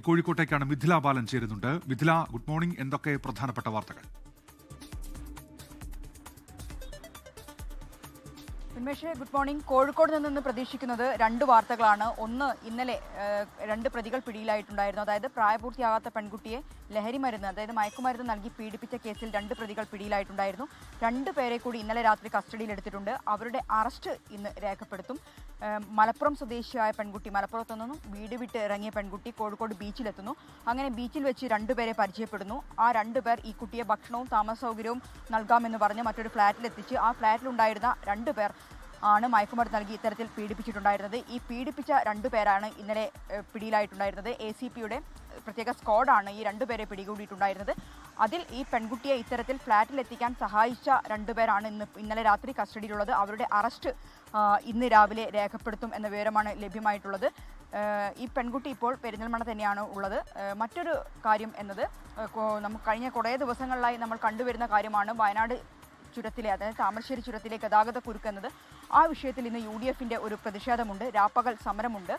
കോഴിക്കോട്ടേക്കാണ് മിഥില ബാലൻ ചേരുന്നുണ്ട്. Mithila good morning. എന്തൊക്കെ പ്രധാനപ്പെട്ട വാർത്തകൾ? Unmesh good morning. കോഴിക്കോട് നിന്ന് പ്രതീക്ഷിക്കുന്നത് രണ്ട് വാർത്തകളാണ്. ഒന്ന് ഇന്നലെ രണ്ട് പ്രതികൾ പിടിയിലായിട്ടുണ്ടായിരുന്നു. അതായത് പ്രായപൂർത്തിയാകാത്ത പെൺകുട്ടിയെ ലഹരി മരുന്ന് അതായത് മയക്കുമരുന്ന് നൽകി പീഡിപ്പിച്ച കേസിൽ രണ്ട് പ്രതികൾ പിടിയിലായിട്ടുണ്ടായിരുന്നു. രണ്ട് പേരെ കൂടി ഇന്നലെ രാത്രി കസ്റ്റഡിയിൽ എടുത്തിട്ടുണ്ട്. അവരുടെ അറസ്റ്റ് ഇന്ന് രേഖപ്പെടുത്തും. മലപ്പുറം സ്വദേശിയായ പെൺകുട്ടി മലപ്പുറത്തു നിന്നും വീട് വിട്ട് ഇറങ്ങിയ പെൺകുട്ടി കോഴിക്കോട് ബീച്ചിലെത്തുന്നു. അങ്ങനെ ബീച്ചിൽ വെച്ച് രണ്ടുപേരെ പരിചയപ്പെടുന്നു. ആ രണ്ടുപേർ ഈ കുട്ടിയെ ഭക്ഷണവും താമസ സൗകര്യവും നൽകാമെന്ന് പറഞ്ഞ് മറ്റൊരു ഫ്ലാറ്റിലെത്തിച്ച് ആ ഫ്ലാറ്റിലുണ്ടായിരുന്ന രണ്ടുപേർ ആണ് മയക്കുമരുന്ന് നൽകി ഇത്തരത്തിൽ പീഡിപ്പിച്ചിട്ടുണ്ടായിരുന്നത്. ഈ പീഡിപ്പിച്ച രണ്ടു പേരാണ് ഇന്നലെ പിടിയിലായിട്ടുണ്ടായിരുന്നത്. എ സി പിയുടെ പ്രത്യേക സ്ക്വാഡാണ് ഈ രണ്ടുപേരെ പിടികൂടിയിട്ടുണ്ടായിരുന്നത്. അതിൽ ഈ പെൺകുട്ടിയെ ഇത്തരത്തിൽ ഫ്ളാറ്റിലെത്തിക്കാൻ സഹായിച്ച രണ്ടുപേരാണ് ഇന്ന് ഇന്നലെ രാത്രി കസ്റ്റഡിയിലുള്ളത്. അവരുടെ അറസ്റ്റ് ഇന്ന് രാവിലെ രേഖപ്പെടുത്തും എന്ന വിവരമാണ് ലഭ്യമായിട്ടുള്ളത്. ഈ പെൺകുട്ടി ഇപ്പോൾ പെരിന്തൽമണ്ണ തന്നെയാണ് ഉള്ളത്. മറ്റൊരു കാര്യം എന്നത് നമുക്ക് കഴിഞ്ഞ കുറേ ദിവസങ്ങളിലായി നമ്മൾ കണ്ടുവരുന്ന കാര്യമാണ് വയനാട് ചുരത്തിലെ അതായത് താമരശ്ശേരി ചുരത്തിലെ ഗതാഗത കുരുക്കെന്നത് ആ വിഷയത്തിൽ ഇന്ന് യു ഡി എഫിന്റെ ഒരു പ്രതിഷേധമുണ്ട്. രാപ്പകൽ സമരമുണ്ട്.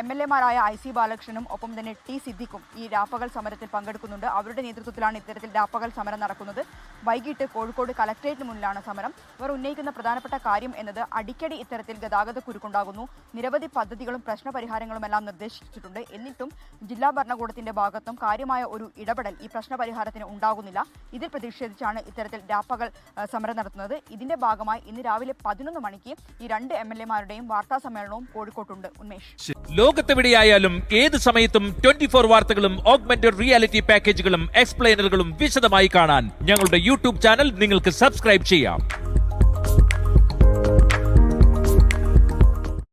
എം എൽ എമാരായ ഐ സി ബാലകൃഷ്ണനും ഒപ്പം തന്നെ ടി സിദ്ദിഖും ഈ രാപ്പകൽ സമരത്തിൽ പങ്കെടുക്കുന്നുണ്ട്. അവരുടെ നേതൃത്വത്തിലാണ് ഇത്തരത്തിൽ രാപ്പകൽ സമരം നടക്കുന്നത്. വൈകിട്ട് കോഴിക്കോട് കലക്ട്രേറ്റിന് മുന്നിലാണ് സമരം. ഇവർ ഉന്നയിക്കുന്ന പ്രധാനപ്പെട്ട കാര്യം എന്നത് അടിക്കടി ഇത്തരത്തിൽ ഗതാഗത കുരുക്കുണ്ടാകുന്നു. നിരവധി പദ്ധതികളും പ്രശ്നപരിഹാരങ്ങളും എല്ലാം നിർദ്ദേശിച്ചിട്ടുണ്ട്. എന്നിട്ടും ജില്ലാ ഭരണകൂടത്തിന്റെ ഭാഗത്തും കാര്യമായ ഒരു ഇടപെടൽ ഈ പ്രശ്നപരിഹാരത്തിന് ഉണ്ടാകുന്നില്ല. ഇതിൽ പ്രതിഷേധിച്ചാണ് ഇത്തരത്തിൽ രാപ്പകൽ സമരം നടത്തുന്നത്. ഇതിന്റെ ഭാഗമായി ഇന്ന് രാവിലെ പതിനൊന്ന് മണിക്ക് ഈ രണ്ട് എം എൽ എമാരുടെയും വാർത്താ സമ്മേളനവും കോഴിക്കോട്ടുണ്ട്. ഉന്മേഷ്. ലോകത്തെവിടെയായാലും ഏത് സമയത്തും ട്വന്റി ഫോർ വാർത്തകളും ഓഗ്മെന്റഡ് റിയാലിറ്റി പാക്കേജുകളും എക്സ്പ്ലെയിനറുകളും വിശദമായി കാണാൻ ഞങ്ങളുടെ യൂട്യൂബ് ചാനൽ നിങ്ങൾക്ക് സബ്സ്ക്രൈബ് ചെയ്യാം.